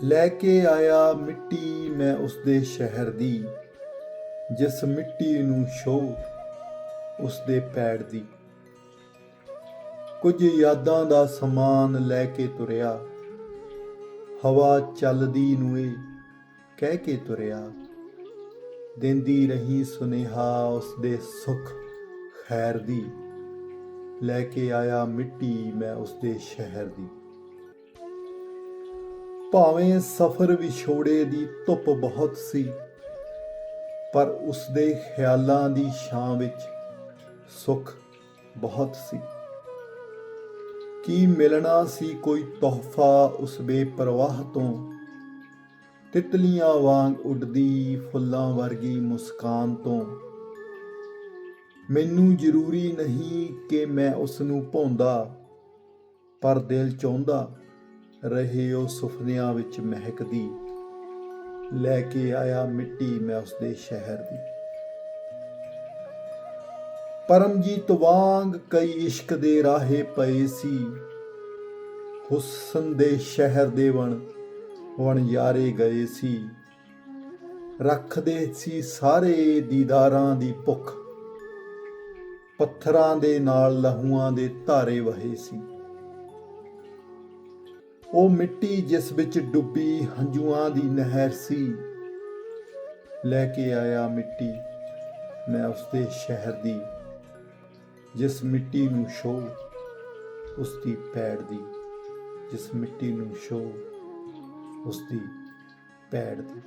ਲੈ ਕੇ ਆਇਆ ਮਿੱਟੀ ਮੈਂ ਉਸ ਦੇ ਸ਼ਹਿਰ ਦੀ, ਜਿਸ ਮਿੱਟੀ ਨੂੰ ਛੋ ਉਸ ਦੇ ਪੈੜ ਦੀ। ਕੁਝ ਯਾਦਾਂ ਦਾ ਸਮਾਨ ਲੈ ਕੇ ਤੁਰਿਆ, ਹਵਾ ਚੱਲਦੀ ਨੂੰ ਇਹ ਕਹਿ ਕੇ ਤੁਰਿਆ। ਦਿੰਦੀ ਰਹੀ ਸੁਨੇਹਾ ਉਸ ਦੇ ਸੁਖ ਖੈਰ ਦੀ, ਲੈ ਕੇ ਆਇਆ ਮਿੱਟੀ ਮੈਂ ਉਸ ਦੇ ਸ਼ਹਿਰ ਦੀ। ਭਾਵੇਂ ਸਫ਼ਰ ਵਿਛੋੜੇ ਦੀ ਧੁੱਪ ਬਹੁਤ ਸੀ, ਪਰ ਉਸ ਦੇ ਖਿਆਲਾਂ ਦੀ ਛਾਂ ਵਿੱਚ ਸੁੱਖ ਬਹੁਤ ਸੀ। ਕੀ ਮਿਲਣਾ ਸੀ ਕੋਈ ਤੋਹਫਾ ਉਸ ਬੇਪਰਵਾਹ ਤੋਂ? ਤਿਤਲੀਆਂ ਵਾਂਗ ਉੱਡਦੀ ਫੁੱਲਾਂ ਵਰਗੀ ਮੁਸਕਾਨ ਤੋਂ। ਮੈਨੂੰ ਜ਼ਰੂਰੀ ਨਹੀਂ ਕਿ ਮੈਂ ਉਸ ਨੂੰ ਭੌਂਦਾ, ਪਰ ਦਿਲ ਚਾਹੁੰਦਾ ਰਹੇ ਉਹ ਸੁਪਨਿਆਂ ਵਿੱਚ ਮਹਿਕਦੀ। ਲੈ ਕੇ ਆਇਆ ਮਿੱਟੀ ਮੈਂ ਉਸ ਦੇ ਸ਼ਹਿਰ ਦੀ। ਪਰਮਜੀਤ ਵਾਂਗ ਕਈ ਇਸ਼ਕ ਦੇ ਰਾਹੇ ਪਏ ਸੀ। ਹੁਸਨ ਦੇ ਸ਼ਹਿਰ ਦੇ ਵਣ ਵਣ ਯਾਰੇ ਗਏ ਸੀ। ਰੱਖਦੇ ਸੀ ਸਾਰੇ ਦੀਦਾਰਾਂ ਦੀ ਭੁੱਖ। ਪੱਥਰਾਂ ਦੇ ਨਾਲ ਲਹੂਆਂ ਦੇ ਧਾਰੇ ਵਹੇ ਸੀ। ਉਹ ਮਿੱਟੀ ਜਿਸ ਵਿੱਚ ਡੁੱਬੀ ਹੰਝੂਆਂ ਦੀ ਨਹਿਰ ਸੀ। ਲੈ ਕੇ ਆਇਆ ਮਿੱਟੀ ਮੈਂ ਉਸ ਦੇ ਸ਼ਹਿਰ ਦੀ, ਜਿਸ ਮਿੱਟੀ ਨੂੰ ਛੋ ਉਸ ਦੀ ਪੈੜ ਦੀ, ਜਿਸ ਮਿੱਟੀ ਨੂੰ ਛੋ ਉਸ ਦੀ ਪੈੜ ਦੀ।